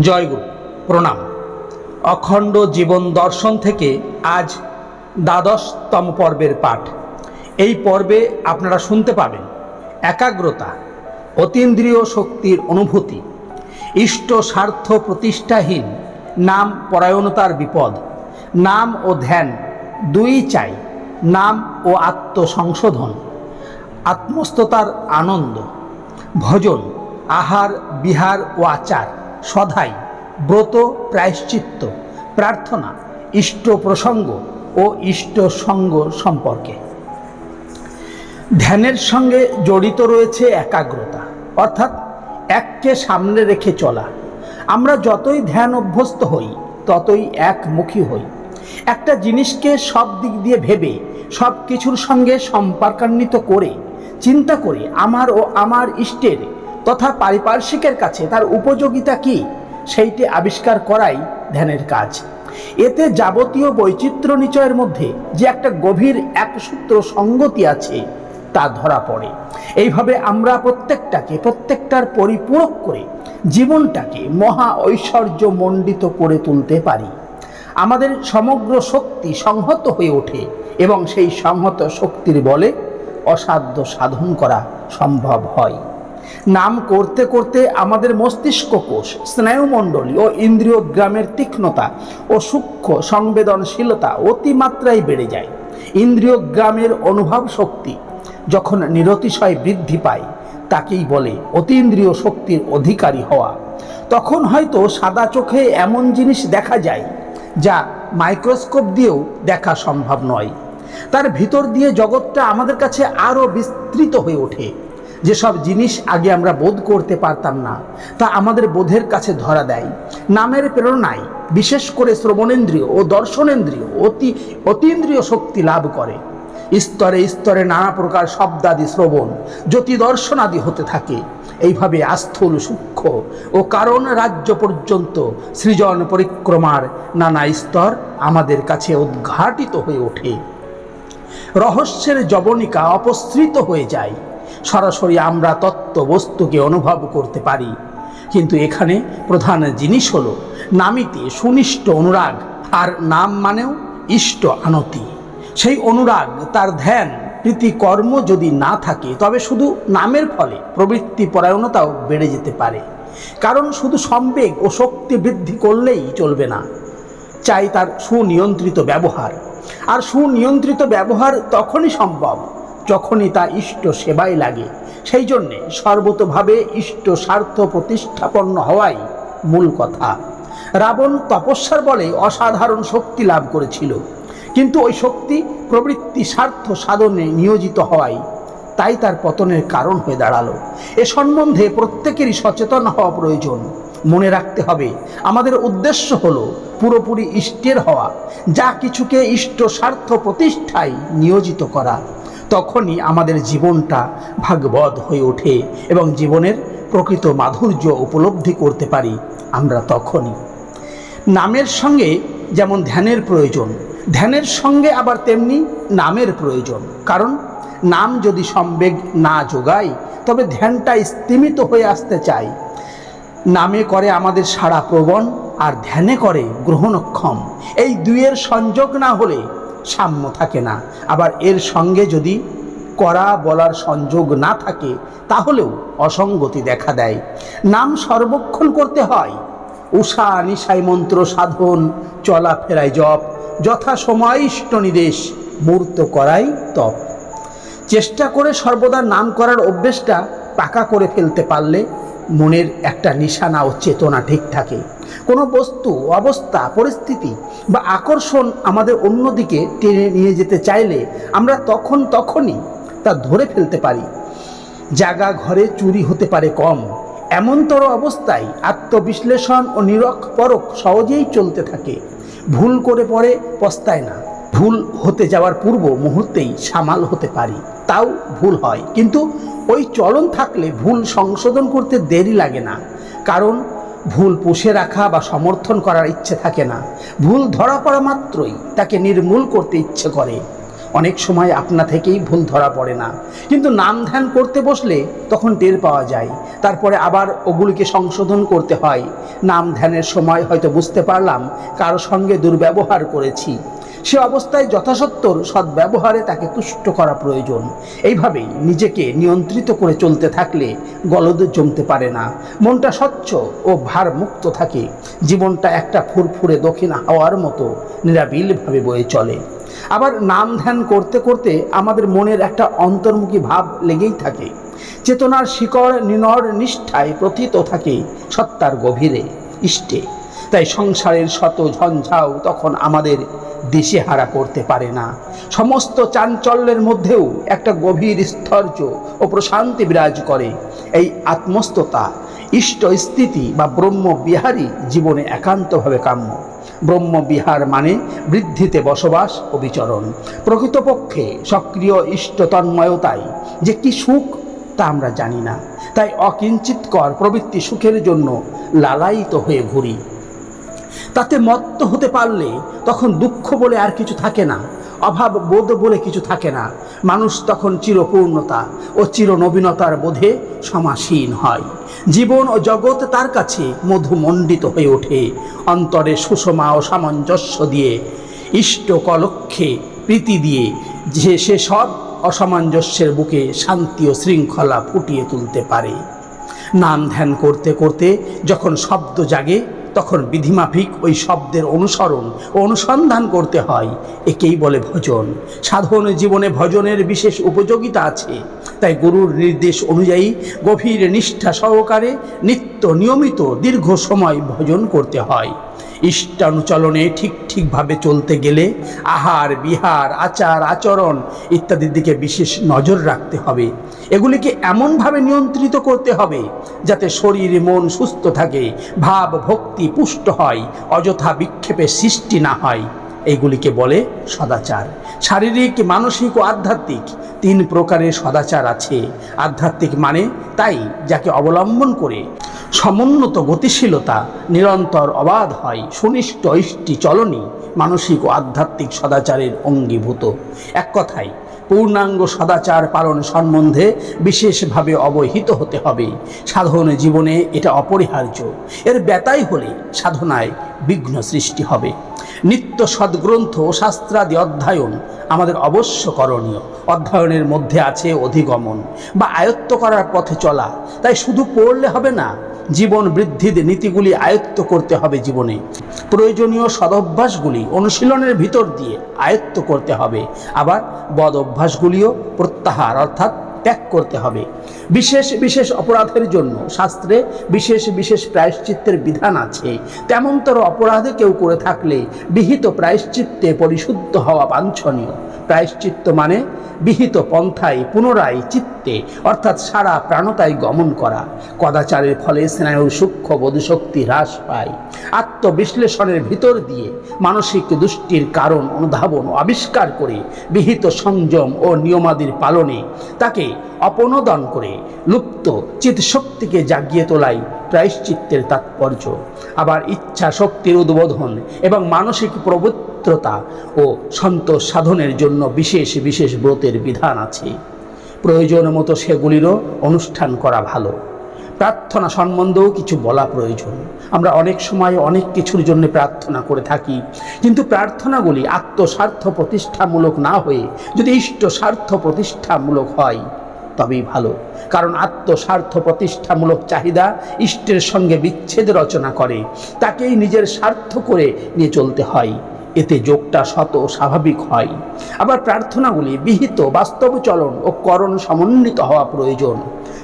জয়গুরু, প্রণাম। অখণ্ড জীবন দর্শন থেকে আজ দ্বাদশতম পর্বের পাঠ। এই পর্বে আপনারা শুনতে পাবেন একাগ্রতা, অতীন্দ্রিয় শক্তির অনুভূতি, ইষ্ট স্বার্থ প্রতিষ্ঠাহীন, নাম পরায়ণতার বিপদ, নাম ও ধ্যান দুই চাই, নাম ও আত্মসংশোধন, আত্মস্থতার আনন্দ, ভজন, আহার, বিহার ও আচার। সধাই ব্রত প্রায়শ্চিত্ত, প্রার্থনা, ইষ্ট প্রসঙ্গ ও ইষ্ট সঙ্গ সম্পর্কে। ধ্যানের সঙ্গে জড়িত রয়েছে একাগ্রতা, অর্থাৎ এককে সামনে রেখে চলা। আমরা যতই ধ্যান অভ্যস্ত হই, ততই একমুখী হই। একটা জিনিসকে সব দিক দিয়ে ভেবে সব কিছুর সঙ্গে সম্পর্কান্বিত করে, চিন্তা করে আমার ও আমার ইষ্টের তথা পারিপার্শ্বিকের কাছে তার উপযোগিতা কি, সেইটি আবিষ্কার করাই ধ্যানের কাজ। এতে যাবতীয় বৈচিত্র্য নিচয়ের মধ্যে যে একটা গভীর একসূত্র সঙ্গতি আছে, তা ধরা পড়ে। এইভাবে আমরা প্রত্যেকটাকে, প্রত্যেকটার পরিপূরক করে জীবনটাকে মহা ঐশ্বর্য মণ্ডিত করে তুলতে পারি। আমাদের সমগ্র শক্তি সংহত হয়ে ওঠে এবং সেই সংহত শক্তির বলে অসাধ্য সাধন করা সম্ভব হয়। নাম করতে করতে আমাদের মস্তিষ্ক কোষ স্নায়ুমণ্ডলী ও ইন্দ্রিয় গ্রামের তীক্ষ্ণতা ও সূক্ষ্ম সংবেদনশীলতা অতিমাত্রায় বেড়ে যায়। ইন্দ্রিয় গ্রামের অনুভব শক্তি যখন নিরতিশয় বৃদ্ধি পায়, তাকেই বলে অতীন্দ্রিয় শক্তির অধিকারী হওয়া। তখন হয়তো সাদা চোখে এমন জিনিস দেখা যায় যা মাইক্রোস্কোপ দিয়েও দেখা সম্ভব নয়। তার ভিতর দিয়ে জগৎটা আমাদের কাছে আরও বিস্তৃত হয়ে ওঠে। যেসব জিনিস আগে আমরা বোধ করতে পারতাম না, তা আমাদের বোধের কাছে ধরা দেয়। নামের প্রেরণায়, বিশেষ করে শ্রবণেন্দ্রিয় ও দর্শনেন্দ্রিয়, অতি, অতীন্দ্রিয় শক্তি লাভ করে। স্তরে স্তরে নানা প্রকার শব্দাদি শ্রবণ জ্যোতি দর্শনাদি হতে থাকে। এইভাবে আস্থূল, সূক্ষ্ম ও কারণ রাজ্য পর্যন্ত সৃজন পরিক্রমার নানা স্তর আমাদের কাছে উদ্ঘাটিত হয়ে ওঠে। রহস্যের জবনিকা অপসৃত হয়ে যায়। সরাসরি আমরা তত্ত্ব বস্তুকে অনুভব করতে পারি। কিন্তু এখানে প্রধান জিনিস হলো, নামিতে সুনিষ্ট অনুরাগ, আর নাম মানেও ইষ্ট আনতি। সেই অনুরাগ, তার ধ্যান, প্রীতি কর্ম যদি না থাকে, তবে শুধু নামের ফলে প্রবৃত্তি পরায়ণতাও বেড়ে যেতে পারে। কারণ শুধু সম্বেগ ও শক্তি বৃদ্ধি করলেই চলবে না। চাই তার সুনিয়ন্ত্রিত ব্যবহার। আর সুনিয়ন্ত্রিত ব্যবহার তখনই সম্ভব যখনই তা ইষ্ট সেবায় লাগে। সেই জন্যে সর্বতভাবে ইষ্ট স্বার্থ প্রতিষ্ঠাপন্ন হওয়াই মূল কথা। রাবণ তপস্যার বলে অসাধারণ শক্তি লাভ করেছিল। কিন্তু ওই শক্তি প্রবৃত্তি স্বার্থ সাধনে নিয়োজিত হওয়ায় তাই তার পতনের কারণ হয়ে দাঁড়াল। এ সম্বন্ধে প্রত্যেকেরই সচেতন হওয়া প্রয়োজন। মনে রাখতে হবে, আমাদের উদ্দেশ্য হলো পুরোপুরি ইষ্টের হওয়া, যা কিছুকে ইষ্ট স্বার্থ প্রতিষ্ঠায় নিয়োজিত করা। তখনই আমাদের জীবনটা ভাগবত হয়ে ওঠে এবং জীবনের প্রকৃত মাধুর্য উপলব্ধি করতে পারি আমরা তখনই। নামের সঙ্গে যেমন ধ্যানের প্রয়োজন, ধ্যানের সঙ্গে আবার তেমনি নামের প্রয়োজন। কারণ নাম যদি সম্বেগ না যোগায়, তবে ধ্যানটা স্তিমিত হয়ে আসতে চায়। নামে করে আমাদের সারা প্রবণ, আর ধ্যানে করে গ্রহণক্ষম। এই দুইয়ের সংযোগ না হলে সাম্য থাকে না। আবার এর সঙ্গে যদি করা বলার সংযোগ না থাকে, তাহলেও অসঙ্গতি দেখা দেয়। নাম সর্বক্ষণ করতে হয়। উষা নিশাই মন্ত্র সাধন চলাফেরায় জপ, যথা সময়িষ্ট নির্দেশ, মূর্ত করাই তপ। চেষ্টা করে সর্বদা নাম করার অভ্যেসটা পাকা করে ফেলতে পারলে মনের একটা নিশানা ও চেতনা ঠিক থাকে। কোনো বস্তু, অবস্থা, পরিস্থিতি বা আকর্ষণ আমাদের অন্যদিকে টেনে নিয়ে যেতে চাইলে আমরা তখন তখনই তা ধরে ফেলতে পারি। জাগা ঘরে চুরি হতে পারে কম। এমনতর অবস্থায় আত্মবিশ্লেষণ ও নিরক পরক সহজেই চলতে থাকে। ভুল করে পরে পস্তায় না। ভুল হতে যাওয়ার পূর্ব মুহূর্তেই সামাল হতে পারি। তাও ভুল হয়। কিন্তু ওই চলন থাকলে ভুল সংশোধন করতে দেরি লাগে না। কারণ ভুল পুষে রাখা বা সমর্থন করার ইচ্ছে থাকে না। ভুল ধরা পড়া মাত্রই তাকে নির্মূল করতে ইচ্ছে করে। অনেক সময় আপনা থেকেই ভুল ধরা পড়ে না। কিন্তু নাম ধ্যান করতে বসলে তখন টের পাওয়া যায়। তারপরে আবার ওগুলিকে সংশোধন করতে হয়। নাম ধ্যানের সময় হয়তো বুঝতে পারলাম কারও সঙ্গে দুর্ব্যবহার করেছি। সে অবস্থায় যথাসত্তর সদ্ব্যবহারে তাকে তুষ্ট করা প্রয়োজন। এইভাবেই নিজেকে নিয়ন্ত্রিত করে চলতে থাকলে গলদ জমতে পারে না। মনটা স্বচ্ছ ও ভার মুক্ত থাকে। জীবনটা একটা ফুরফুরে দক্ষিণ হাওয়ার মতো নিরাবিলভাবে বয়ে চলে। আবার নাম ধ্যান করতে করতে আমাদের মনের একটা অন্তর্মুখী ভাব লেগেই থাকে। চেতনার শিকড় নিনর নিষ্ঠায় প্রথিত থাকে সত্তার গভীরে, ইষ্টে। তাই সংসারের শত ঝঞ্ঝাও তখন আমাদের দিশেহারা করতে পারে না। সমস্ত চাঞ্চল্যের মধ্যেও একটা গভীর স্থর্য ও প্রশান্তি বিরাজ করে। এই আত্মস্থতা, ইষ্ট স্থিতি বা ব্রহ্ম বিহারী জীবনে একান্তভাবে কাম্য। ব্রহ্মবিহার মানে বৃদ্ধিতে বসবাস ও বিচরণ। প্রকৃতপক্ষে সক্রিয় ইষ্ট তন্ময়তাই যে কি সুখ তা আমরা জানি না। তাই অকিঞ্চিতকর প্রবৃত্তি সুখের জন্য লালায়িত হয়ে ঘুরি। তাতে মত্ত হতে পারলে তখন দুঃখ বলে আর কিছু থাকে না, অভাব বোধ বলে কিছু থাকে না। মানুষ তখন চিরপূর্ণতা ও চিরনবীনতার বোধে সমাসীন হয়। জীবন ও জগৎ তার কাছে মধুমণ্ডিত হয়ে ওঠে। অন্তরে সুষমা ও সামঞ্জস্য দিয়ে, ইষ্ট কলক্ষে প্রীতি দিয়ে যে সে সব অসামঞ্জস্যের বুকে শান্তি ও শৃঙ্খলা ফুটিয়ে তুলতে পারে। নাম ধ্যান করতে করতে যখন শব্দ জাগে তখন বিধিমাফিক ওই শব্দের অনুসরণ ও অনুসন্ধান করতে হয়। একেই বলে ভজন। সাধারণ জীবনে ভজনের বিশেষ উপযোগিতা আছে। তাই গুরুর নির্দেশ অনুযায়ী গভীর নিষ্ঠা সহকারে নিত্য নিয়মিত দীর্ঘ সময় ভজন করতে হয়। ইষ্টানুচলনে ঠিক ঠিকভাবে চলতে গেলে আহার, বিহার, আচার, আচরণ ইত্যাদির দিকে বিশেষ নজর রাখতে হবে। এগুলিকে এমনভাবে নিয়ন্ত্রিত করতে হবে যাতে শরীর, মন সুস্থ থাকে, ভাব, ভক্তি পুষ্ট হয়, অযথা বিক্ষেপের সৃষ্টি না হয়। এইগুলিকে বলে সদাচার। শারীরিক, মানসিক ও আধ্যাত্মিক তিন প্রকারের সদাচার আছে। আধ্যাত্মিক মানে তাই, যাকে অবলম্বন করে সমুন্নত গতিশীলতা নিরন্তর অবাধ হয় সুনিষ্ট ইষ্টি চলনই মানসিক ও আধ্যাত্মিক সদাচারের অঙ্গীভূত। এক কথায়, পূর্ণাঙ্গ সদাচার পালন সম্বন্ধে বিশেষভাবে অবহিত হতে হবে। সাধন জীবনে এটা অপরিহার্য। এর ব্যতাই হলে সাধনায় বিঘ্ন সৃষ্টি হবে। নিত্য সদ্গ্রন্থ ও শাস্ত্রাদি অধ্যয়ন আমাদের অবশ্য করণীয়। অধ্যয়নের মধ্যে আছে অধিগমন। বা আয়ত্ত করার পথে চলা। তাই শুধু পড়লে হবে না জীবন বৃদ্ধির নীতিগুলি আয়ত্ত করতে হবে জীবনে। প্রয়োজনীয় সদভ্যাসগুলি অনুশীলনের ভিতর দিয়ে আয়ত্ত করতে হবে। আবার বদ অভ্যাসগুলিও প্রত্যাহার অর্থাৎ ত্যাগ করতে হবে। বিশেষ বিশেষ অপরাধের জন্য শাস্ত্রে বিশেষ বিশেষ প্রায়শ্চিত্তের বিধান আছে। তেমনতর অপরাধে কেউ করে থাকলে বিহিত প্রায়শ্চিত্তে পরিশুদ্ধ হওয়া বাঞ্ছনীয়। প্রায়শ্চিত্ত মানে বিহিত পন্থায় পুনরায় চিত্তে, অর্থাৎ সারা প্রাণতায় গমন করা। কদাচারের ফলে স্নায়ুর সূক্ষ্ম বোধশক্তি হ্রাস পায়। আত্মবিশ্লেষণের ভিতর দিয়ে মানসিক দুষ্টির কারণ অনুধাবন আবিষ্কার করে বিহিত সংযম ও নিয়মাদির পালনে তাকে অপনোদন করে লুপ্ত চিৎশক্তিকে জাগিয়ে তোলাই প্রায়শ্চিত্তের তাৎপর্য। আবার ইচ্ছা শক্তির উদ্বোধন এবং মানসিক প্রবৃত্রতা ও সন্তোষ সাধনের জন্য বিশেষ বিশেষ ব্রতের বিধান আছে। প্রয়োজন মতো সেগুলিরও অনুষ্ঠান করা ভালো। প্রার্থনা সম্বন্ধেও কিছু বলা প্রয়োজন। আমরা অনেক সময় অনেক কিছুর জন্য প্রার্থনা করে থাকি, কিন্তু প্রার্থনাগুলি আত্মস্বার্থ প্রতিষ্ঠামূলক না হয়ে যদি ইষ্ট স্বার্থ প্রতিষ্ঠামূলক হয় তবেই ভালো। কারণ আত্মস্বার্থ প্রতিষ্ঠামূলক চাহিদা ইষ্টের সঙ্গে বিচ্ছেদ রচনা করে। তাকেই নিজের স্বার্থ করে নিয়ে চলতে হয়। এতে যোগটা শত স্বাভাবিক হয়। আবার প্রার্থনাগুলি বিহিত বাস্তব চলন ও করণ সমন্বিত হওয়া প্রয়োজন।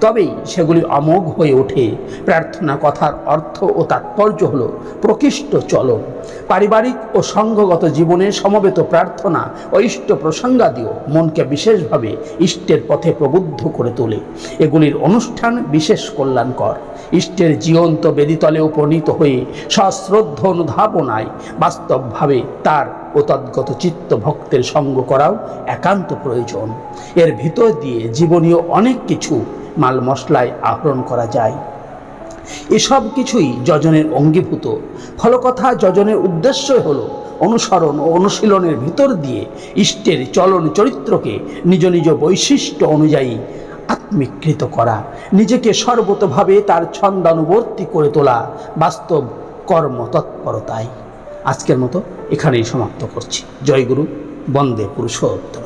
তবেই সেগুলি অমোঘ হয়ে ওঠে। প্রার্থনা কথার অর্থ ও তাৎপর্য হল প্রকৃষ্ট চলন। পারিবারিক ও সংঘগত জীবনে সমবেত প্রার্থনা ও ইষ্ট প্রসঙ্গাদিও মনকে বিশেষভাবে ইষ্টের পথে প্রবুদ্ধ করে তোলে। এগুলির অনুষ্ঠান বিশেষ কল্যাণকর। ইষ্টের জীবন্ত বেদিতলে উপনীত হয়ে সশ্রদ্ধ অনুধাবনায় বাস্তবভাবে তার ও তদ্গত চিত্ত ভক্তের সঙ্গ করাও একান্ত প্রয়োজন। এর ভিতর দিয়ে জীবনীয় অনেক কিছু মাল মশলায় আহরণ করা যায়। এসব কিছুই যজনের অঙ্গীভূত। ফলকথা যজনের উদ্দেশ্য হলো অনুসরণ ও অনুশীলনের ভিতর দিয়ে ইষ্টের চলন চরিত্রকে নিজ নিজ বৈশিষ্ট্য অনুযায়ী আত্মিকৃত করা, নিজেকে সর্বতভাবে তার ছন্দানুবর্তী করে তোলা বাস্তব কর্ম তৎপরতায় আজকের মতো এখানেই সমাপ্ত করছি। জয়গুরু বন্দে পুরুষোত্তম।